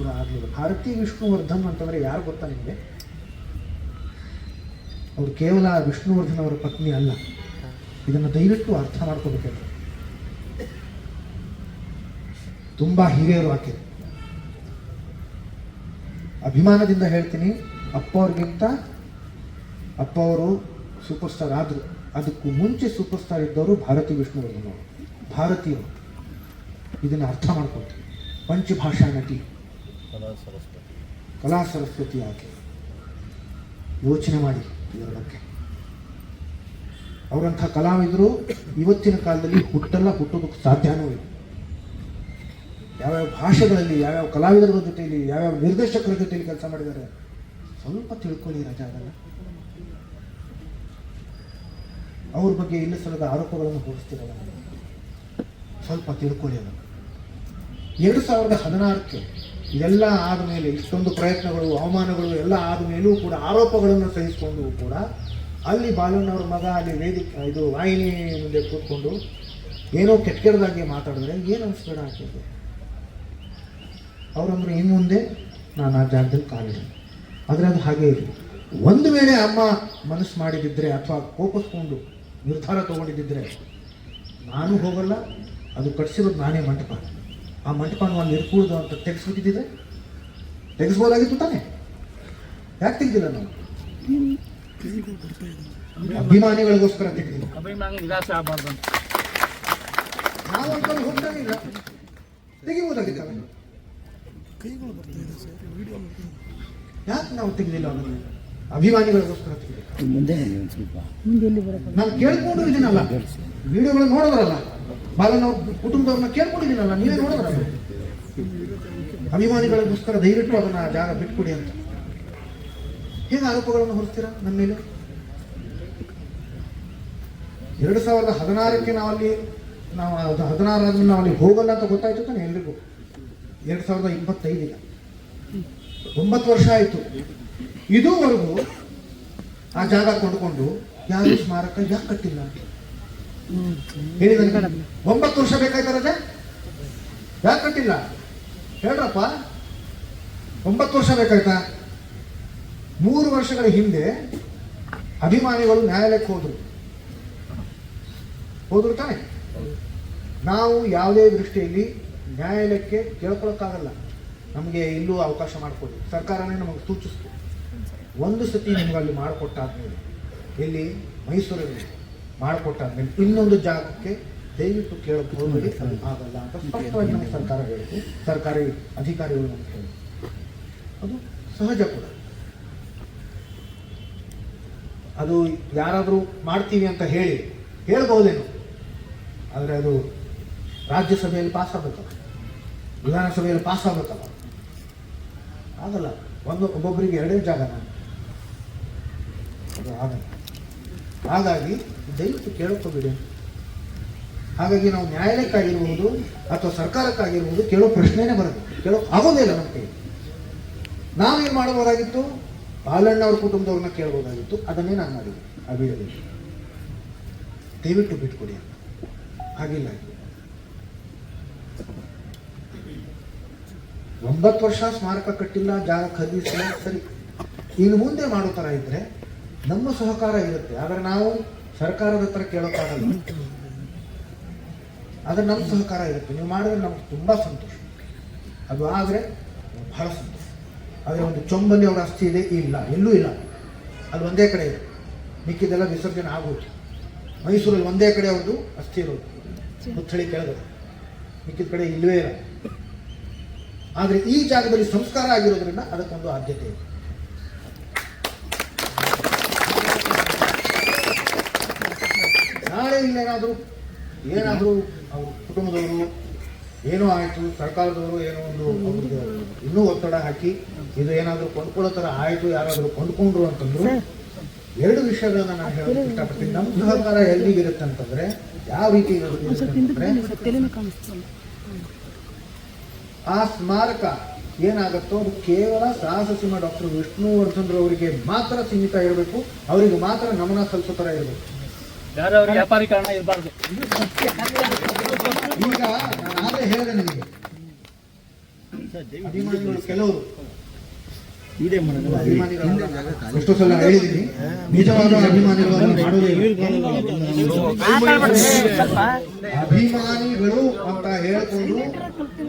ಕೂಡ ಆಗಲಿಲ್ಲ. ಭಾರತಿ ವಿಷ್ಣುವರ್ಧನ್ ಅಂತಂದರೆ ಯಾರು ಗೊತ್ತಾ ನಿಮಗೆ? ಅವರು ಕೇವಲ ವಿಷ್ಣುವರ್ಧನ್ ಅವರ ಪತ್ನಿ ಅಲ್ಲ. ಇದನ್ನು ದಯವಿಟ್ಟು ಅರ್ಥ ಮಾಡ್ಕೋಬೇಕು ತುಂಬ ಹಿರಿಯರು ಆಕೆ. ಅಭಿಮಾನದಿಂದ ಹೇಳ್ತೀನಿ ಅಪ್ಪ ಅವ್ರಿಗಿಂತ ಅಪ್ಪ ಅವರು ಸೂಪರ್ ಸ್ಟಾರ್ ಆದರು, ಅದಕ್ಕೂ ಮುಂಚೆ ಸೂಪರ್ ಸ್ಟಾರ್ ಇದ್ದವರು ಭಾರತಿ ವಿಷ್ಣುವರ್ಧನ್ ಅವರು. ಭಾರತೀಯರು. ಇದನ್ನು ಅರ್ಥ ಮಾಡ್ಕೊಳ್ತೀವಿ ಪಂಚಭಾಷಾ ನಟಿ. ಕಲಾ ಸರಸ್ವತಿ. ಆಕೆ ಯೋಚನೆ ಮಾಡಿ ಬಗ್ಗೆ ಅವರಂಥ ಕಲಾವಿದರು ಇವತ್ತಿನ ಕಾಲದಲ್ಲಿ ಹುಟ್ಟಲ್ಲ, ಹುಟ್ಟೋದಕ್ಕೆ ಸಾಧ್ಯನೂ ಇಲ್ಲ. ಯಾವ್ಯಾವ ಭಾಷೆಗಳಲ್ಲಿ, ಯಾವ್ಯಾವ ಕಲಾವಿದರ ಜೊತೆಯಲ್ಲಿ ಯಾವ್ಯಾವ ನಿರ್ದೇಶಕರ ಜೊತೆಯಲ್ಲಿ ಕೆಲಸ ಮಾಡಿದ್ದಾರೆ? ಸ್ವಲ್ಪ ತಿಳ್ಕೊಳ್ಳಿ ರಜಾ ಅದನ್ನು. ಅವ್ರ ಬಗ್ಗೆ ಇಲ್ಲ ಸಲದ ಆರೋಪಗಳನ್ನು ಹೋಲಿಸ್ತಿರಲ್ಲ ಸ್ವಲ್ಪ ತಿಳ್ಕೊಳ್ಳಿ ಅದನ್ನು. ಎರಡು ಸಾವಿರದ ಹದಿನಾರಕ್ಕೆ ಇದೆಲ್ಲ ಆದಮೇಲೆ ಇಷ್ಟೊಂದು ಪ್ರಯತ್ನಗಳು, ಅವಮಾನಗಳು ಎಲ್ಲ ಆದ ಮೇಲೂ ಕೂಡ ಆರೋಪಗಳನ್ನು ಸಹಿಸಿಕೊಂಡು ಕೂಡ ಅಲ್ಲಿ ಬಾಲಣ್ಣವ್ರ ಮಗ, ಅಲ್ಲಿ ವೇದಿಕೆ, ಇದು ವಾಹಿನಿ ಮುಂದೆ ಕೂತ್ಕೊಂಡು ಏನೋ ಕೆಟ್ಟ ಮಾತಾಡಿದ್ರೆ ಏನು ಅನಿಸ್ಬೇಡ ಹಾಕಿದ್ದೆ ಅವರಂದ್ರೆ ಇನ್ನು ಮುಂದೆ ನಾನು ಆ ಜಾಗದಲ್ಲಿ ಕಾಲಿಡಿ ಆದರೆ ಅದು ಹಾಗೆ ಇರಲಿ ಒಂದು ವೇಳೆ ಅಮ್ಮ ಮನಸ್ಸು ಮಾಡಿದಿದ್ದರೆ ಅಥವಾ ಕೋಪಿಸ್ಕೊಂಡು ನಿರ್ಧಾರ ತಗೊಂಡಿದ್ದಿದ್ರೆ ನಾನು ಹೋಗಲ್ಲ, ಅದು ಕಟ್ಸಿರೋದು ನಾನೇ ಮಂಟಪ. ಆ ಮಂಟಪನ ಅಲ್ಲಿ ಇರ್ಕೂಡ್ದು ಅಂತ ತೆಗೆಸ್ಬಿಟ್ಟಿದ್ದಿದ್ರೆ ತೆಗೆಸ್ಬೋದಾಗಿತ್ತು ತಾನೆ? ಯಾಕೆ ತೆಗ್ದಿಲ್ಲ ನಾವು? ಅಭಿಮಾನಿಗಳಿಗೋಸ್ಕರ ತೆಗ್ದಿಲ್ಲ. ಅಭಿಮಾನಿ ನಿರಾಸೆ ಆಗಬಾರ್ದು ಅಂತ ನಾವು ಅನ್ಕೊಂಡು ಹೋಗ್ತಾನೆ ಇಲ್ಲ ತೆಗಿಬೋದಾಗಿತ್ತಲ್ಲ ಯಾಕೆ ನಾವು ತೆಗೆದಿಲ್ಲ ಅದನ್ನು ಅಭಿಮಾನಿಗಳಿಗೋಸ್ಕರ ಮುಂದೆ ಸ್ವಲ್ಪ ನಾನು ಕೇಳ್ಕೊಂಡು ಇದೀನಲ್ಲ ವಿಡಿಯೋಗಳು ನೋಡಿದ್ರಲ್ಲ. ಬಾಲನ್ ನಾವು ಕುಟುಂಬದವ್ರನ್ನ ಕೇಳ್ಕೊಂಡಿದ್ದೀನಲ್ಲ, ನೀವೇ ಅಭಿಮಾನಿಗಳ ಅಭಿಮಾನಿಗಳಿಗೋಸ್ಕರ ದಯವಿಟ್ಟು ಅದನ್ನ ಜಾಗ ಬಿಟ್ಕೊಡಿ ಅಂತ. ಹೇಗೆ ಆರೋಪಗಳನ್ನು ಹೊರಿಸ್ತೀರಾ ನನ್ನ ಮೇಲೆ? ಎರಡು ಸಾವಿರದ ಹದಿನಾರಕ್ಕೆ ನಾವಲ್ಲಿ ನಾವು ಅದು ಹದಿನಾರಾದ್ಮೇಲೆ ನಾವು ಅಲ್ಲಿ ಹೋಗಲ್ಲ ಅಂತ ಗೊತ್ತಾಯ್ತು ತಾನೆ ಎಲ್ರಿಗೂ? ಎರಡು ಸಾವಿರದ ಇಪ್ಪತ್ತೈದಿಗೆ. ಒಂಬತ್ತು ವರ್ಷ ಆಯಿತು. ಇದುವರೆಗೂ ಆ ಜಾಗ ಕೊಂಡುಕೊಂಡು ಯಾರು ಸ್ಮಾರಕ ಯಾಕೆ ಕಟ್ಟಿಲ್ಲ ಒಂಬತ್ತು ವರ್ಷ ಬೇಕಾಯ್ತಾ ರಜೆ? ಯಾಕೆ ಕಟ್ಟಿಲ್ಲ? ಹೇಳ್ರಪ್ಪ. ಒಂಬತ್ತು ವರ್ಷ ಬೇಕಾಯ್ತಾ? ಮೂರು ವರ್ಷಗಳ ಹಿಂದೆ ಅಭಿಮಾನಿಗಳು ನ್ಯಾಯಾಲಯಕ್ಕೆ ಹೋದರು. ಹೋದ್ರು ತಾನೆ. ನಾವು ಯಾವುದೇ ದೃಷ್ಟಿಯಲ್ಲಿ ನ್ಯಾಯಾಲಯಕ್ಕೆ ಕೇಳ್ಕೊಳಕ್ಕಾಗಲ್ಲ. ನಮಗೆ ಇಲ್ಲೂ ಅವಕಾಶ ಮಾಡಿಕೊಡಿ. ಸರ್ಕಾರನೇ ನಮಗೆ ಸೂಚಿಸ್ತು. ಒಂದು ಸತಿ ನಿಮಗಲ್ಲಿ ಅಲ್ಲಿ ಮಾಡಿಕೊಟ್ಟಾದ್ಮೇಲೆ ಇಲ್ಲಿ ಮೈಸೂರಲ್ಲಿ ಮಾಡಿಕೊಟ್ಟಾದ್ಮೇಲೆ ಇನ್ನೊಂದು ಜಾಗಕ್ಕೆ ದಯವಿಟ್ಟು ಕೇಳಕ್ಕೆ ಅದು ಆಗಲ್ಲ ಅಂತ ಸ್ಪಷ್ಟವಾಗಿ ನಮ್ಮ ಸರ್ಕಾರ ಹೇಳಿತು ಸರ್ಕಾರಿ ಅಧಿಕಾರಿಗಳು ನಮ್ಗೆ ಹೇಳಿದ್ರು ಅದು ಸಹಜ ಕೂಡ. ಅದು ಯಾರಾದರೂ ಮಾಡ್ತೀವಿ ಅಂತ ಹೇಳಿ ಹೇಳ್ಬೋದೇನು ಆದರೆ ಅದು ರಾಜ್ಯಸಭೆಯಲ್ಲಿ ಪಾಸ್ ಆಗಬೇಕಲ್ಲ ವಿಧಾನಸಭೆಯಲ್ಲಿ ಪಾಸ್ ಆಗಬೇಕಲ್ಲ ಆಗಲ್ಲ. ಒಂದು ಒಬ್ಬೊಬ್ಬರಿಗೆ ಎರಡೇ ಜಾಗನ? ಅದು ಆಗಲ್ಲ. ಹಾಗಾಗಿ ದಯವಿಟ್ಟು ಕೇಳ್ಕೋಬೇಡಿ. ಹಾಗಾಗಿ ನಾವು ನ್ಯಾಯಾಲಯಕ್ಕಾಗಿರ್ಬೋದು ಅಥವಾ ಸರ್ಕಾರಕ್ಕಾಗಿರ್ಬೋದು ಕೇಳೋ ಪ್ರಶ್ನೆನೇ ಬರೋದು. ಕೇಳೋ ಆಗೋದೇ ಇಲ್ಲ ನಮ್ಮ ಕೈ ನಾವೇನು ಮಾಡಬಹುದಾಗಿತ್ತು? ಬಾಲಣ್ಣ ಅವ್ರ ಕುಟುಂಬದವ್ರನ್ನ ಕೇಳ್ಬೋದಾಗಿತ್ತು ಅದನ್ನೇ ನಾನು ಮಾಡಿದ್ದೆ. ಆ ದಯವಿಟ್ಟು ಬಿಟ್ಕೊಡಿ ಅಂತ. ಹಾಗಿಲ್ಲ. ಒಂಬತ್ತು ವರ್ಷ ಸ್ಮಾರಕ ಕಟ್ಟಿಲ್ಲ, ಜಾಗ ಖರೀದಿಸಿಲ್ಲ, ಸರಿ. ಇನ್ನು ಮುಂದೆ ಮಾಡೋ ಥರ ಇದ್ದರೆ ನಮ್ಮ ಸಹಕಾರ ಇರುತ್ತೆ. ಆದರೆ ನಾವು ಸರ್ಕಾರದ ಹತ್ರ ಕೇಳೋಕ್ಕಾಗಲ್ಲ. ಆದರೆ ನಮ್ಮ ಸಹಕಾರ ಇರುತ್ತೆ ನೀವು ಮಾಡಿದ್ರೆ ನಮ್ಗೆ ತುಂಬ ಸಂತೋಷ. ಅದು ಆದರೆ ಬಹಳ ಸಂತೋಷ. ಆದರೆ ಒಂದು ಚೊಂಬಲ್ಲಿ ಅವರ ಅಸ್ಥಿ ಇದೆ, ಇಲ್ಲ. ಎಲ್ಲೂ ಇಲ್ಲ. ಅದು ಒಂದೇ ಕಡೆ ಇದೆ. ಮಿಕ್ಕಿದೆಲ್ಲ ವಿಸರ್ಜನೆ ಆಗೋದು. ಮೈಸೂರಲ್ಲಿ ಒಂದೇ ಕಡೆ ಅವ್ರದ್ದು ಅಸ್ಥಿ ಇರೋದು. ಮುಚ್ಚಳಿ ಕೆಳಗಡೆ. ಮಿಕ್ಕಿದ ಕಡೆ ಇಲ್ಲವೇ ಇಲ್ಲ. ಆದರೆ ಈ ಜಾಗದಲ್ಲಿ ಸಂಸ್ಕಾರ ಆಗಿರೋದ್ರಿಂದ ಅದಕ್ಕೊಂದು ಆದ್ಯತೆ ಇದೆ. ಇಲ್ಲೇನಾದರೂ ಏನಾದರೂ ಅವ್ರ ಕುಟುಂಬದವರು ಏನೋ ಆಯಿತು ಸರ್ಕಾರದವರು ಏನೋ ಒಂದು ಅವ್ರಿಗೆ ಇನ್ನೂ ಒತ್ತಡ ಹಾಕಿ ಇದು ಏನಾದರೂ ಕೊಂಡ್ಕೊಳ್ಳೋ ಥರ ಆಯಿತು ಯಾರಾದರೂ ಕೊಂಡ್ಕೊಂಡ್ರು ಅಂತಂದ್ರು ಎರಡು ವಿಷಯಗಳನ್ನ ನಾನು ಹೇಳೋದಕ್ಕೆ ಇಷ್ಟಪಡ್ತೀನಿ. ನಮ್ಮ ಸಹಕಾರ ಎಲ್ಲಿಗಿರುತ್ತೆ ಅಂತಂದ್ರೆ ಯಾವ ರೀತಿ ಆ ಸ್ಮಾರಕ ಏನಾಗುತ್ತೋ ಅದು ಕೇವಲ ಸಾಹಸ ಸಿಂಹ ಡಾಕ್ಟರ್ ವಿಷ್ಣುವರ್ಧನ್ ಅವರಿಗೆ ಮಾತ್ರ ಸೀಮಿತ ಇರಬೇಕು ಅವರಿಗೆ ಮಾತ್ರ ನಮನ ಸಲ್ಲಿಸೋ ಥರ ಇರಬೇಕು. ಯಾರ್ಯಾವ್ರಿಗೆ ವ್ಯಾಪಾರೀಕರಣ ಇರಬಾರ್ದು. ಈಗ ನಾನು ಹೇಳಿದೆ ನಿಮಗೆ. ಅಭಿಮಾನಿಗಳು ಕೆಲವರು ಎಷ್ಟೋ ಸಲ ಹೇಳಿದ್ದೀನಿ. ನಿಜವಾದ ಅಭಿಮಾನಿಗಳು ಅಭಿಮಾನಿಗಳು ಅಂತ ಹೇಳ್ಕೊಂಡು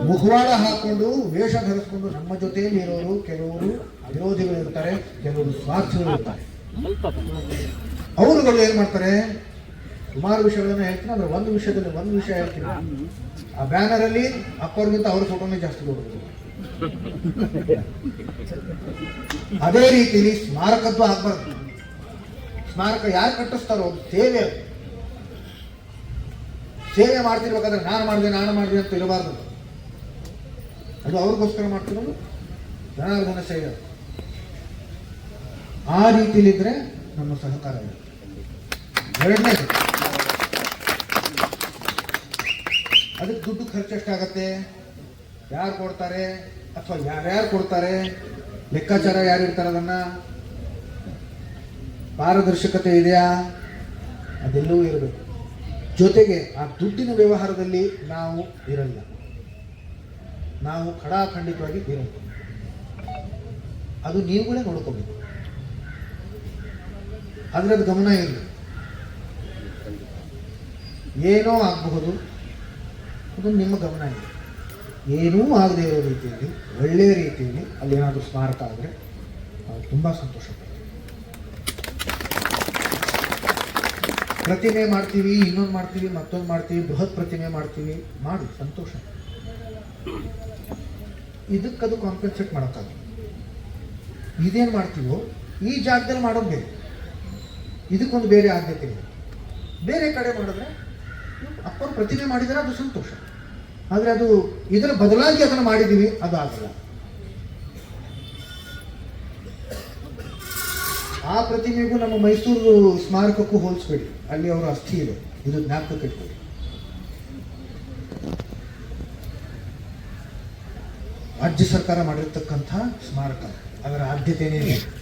ಮುಖವಾಡ ಹಾಕೊಂಡು ವೇಷ ಧರಿಸ್ಕೊಂಡು ನಮ್ಮ ಜೊತೆಯಲ್ಲಿ ಇರೋರು ಕೆಲವರು ವಿರೋಧಿಗಳು ಇರ್ತಾರೆ ಕೆಲವರು ಸ್ವಾರ್ಥಿಗಳು ಇರ್ತಾರೆ. ಅವರುಗಳು ಏನ್ ಮಾಡ್ತಾರೆ? ಸುಮಾರು ವಿಷಯಗಳನ್ನ ಹೇಳ್ತೀನಿ ಅಂದ್ರೆ ಒಂದು ವಿಷಯದಲ್ಲಿ ಒಂದು ವಿಷಯ ಹೇಳ್ತೀನಿ. ಆ ಬ್ಯಾನರ್ ಅಲ್ಲಿ ಅಪ್ಪವ್ರಿಗಿಂತ ಅವ್ರ ಫೋಟೋನೇ ಜಾಸ್ತಿ ಕೊಡೋದು ಅದೇ ರೀತಿಲಿ ಸ್ಮಾರಕತ್ವ ಆಗ್ಬಾರ್ದು ಸ್ಮಾರಕ ಯಾರು ಕಟ್ಟಿಸ್ತಾರೋ ಸೇವೆ. ಸೇವೆ ಮಾಡ್ತಿರ್ಬೇಕಾದ್ರೆ ನಾನು ಮಾಡಿದೆ ನಾನು ಮಾಡಿದೆ ಅಂತ ಇರಬಾರ್ದು. ಅದು ಅವ್ರಿಗೋಸ್ಕರ ಮಾಡ್ತಿರೋದು ಜನಾರ್ದನ ಸೇವೆ. ಆ ರೀತಿಲಿದ್ರೆ ನಮ್ಮ ಸಹಕಾರ ಇದೆ. ಎರಡನೇದು ಅದಕ್ಕೆ ದುಡ್ಡು ಖರ್ಚು ಎಷ್ಟಾಗತ್ತೆ ಯಾರು ಕೊಡ್ತಾರೆ? ಅಥವಾ ಯಾರ್ಯಾರು ಕೊಡ್ತಾರೆ? ಲೆಕ್ಕಾಚಾರ ಯಾರು ಇರ್ತಾರೆ ಅದನ್ನ? ಪಾರದರ್ಶಕತೆ ಇದೆಯಾ? ಅದೆಲ್ಲವೂ ಇರಬೇಕು. ಜೊತೆಗೆ ಆ ದುಡ್ಡಿನ ವ್ಯವಹಾರದಲ್ಲಿ ನಾವು ಇರಲ್ಲ. ನಾವು ಖಡಾಖಂಡಿತವಾಗಿ ಇರಲ್ಲ. ಅದು ನೀವುಗಳೇ ನೋಡ್ಕೋಬೇಕು. ಅದರದ್ದು ಗಮನ ಇರಲಿ. ಏನೋ ಆಗಬಹುದು. ಅದು ನಿಮ್ಮ ಗಮನ ಇದೆ. ಏನೂ ಆಗದೆ ಇರೋ ರೀತಿಯಲ್ಲಿ ಒಳ್ಳೆಯ ರೀತಿಯಲ್ಲಿ ಅಲ್ಲಿ ಏನಾದರೂ ಸ್ಮಾರಕ ಆದರೆ ನಾವು ತುಂಬ ಸಂತೋಷ ಪ್ರತಿಮೆ ಮಾಡ್ತೀವಿ, ಇನ್ನೊಂದು ಮಾಡ್ತೀವಿ, ಮತ್ತೊಂದು ಮಾಡ್ತೀವಿ, ಬೃಹತ್ ಪ್ರತಿಮೆ ಮಾಡ್ತೀವಿ, ಮಾಡಿ, ಸಂತೋಷ. ಇದಕ್ಕದು ಕಾಂಪೆನ್ಸೇಟ್ ಮಾಡೋಕ್ಕಾಗಲ್ಲ. ಇದೇನು ಮಾಡ್ತೀವೋ, ಈ ಜಾಗದಲ್ಲಿ ಮಾಡೋದು ಬೇರೆ ಇದಕ್ಕೊಂದು ಬೇರೆ ಆದ್ಯತೆ ಇದೆ ಬೇರೆ ಕಡೆ ಮಾಡಿದ್ರೆ ಅಪ್ಪರು ಪ್ರತಿಮೆ ಮಾಡಿದರೆ ಅದು ಸಂತೋಷ. ಆದರೆ ಅದು ಇದರ ಬದಲಾಗಿ ಅದನ್ನು ಮಾಡಿದ್ದೀವಿ, ಅದು ಆಗಲ್ಲ. ಆ ಪ್ರತಿಮೆಗೂ ನಮ್ಮ ಮೈಸೂರು ಸ್ಮಾರಕಕ್ಕೂ ಹೋಲಿಸ್ಬೇಡಿ. ಅಲ್ಲಿ ಅವರ ಅಸ್ಥಿ ಇದೆ. ಇದು ಜ್ಞಾಪಕ ಇಟ್ಕೊಳ್ಳಿ. ರಾಜ್ಯ ಸರ್ಕಾರ ಮಾಡಿರ್ತಕ್ಕಂಥ ಸ್ಮಾರಕ. ಅದರ ಆದ್ಯತೆಯೇ ಇದೆ.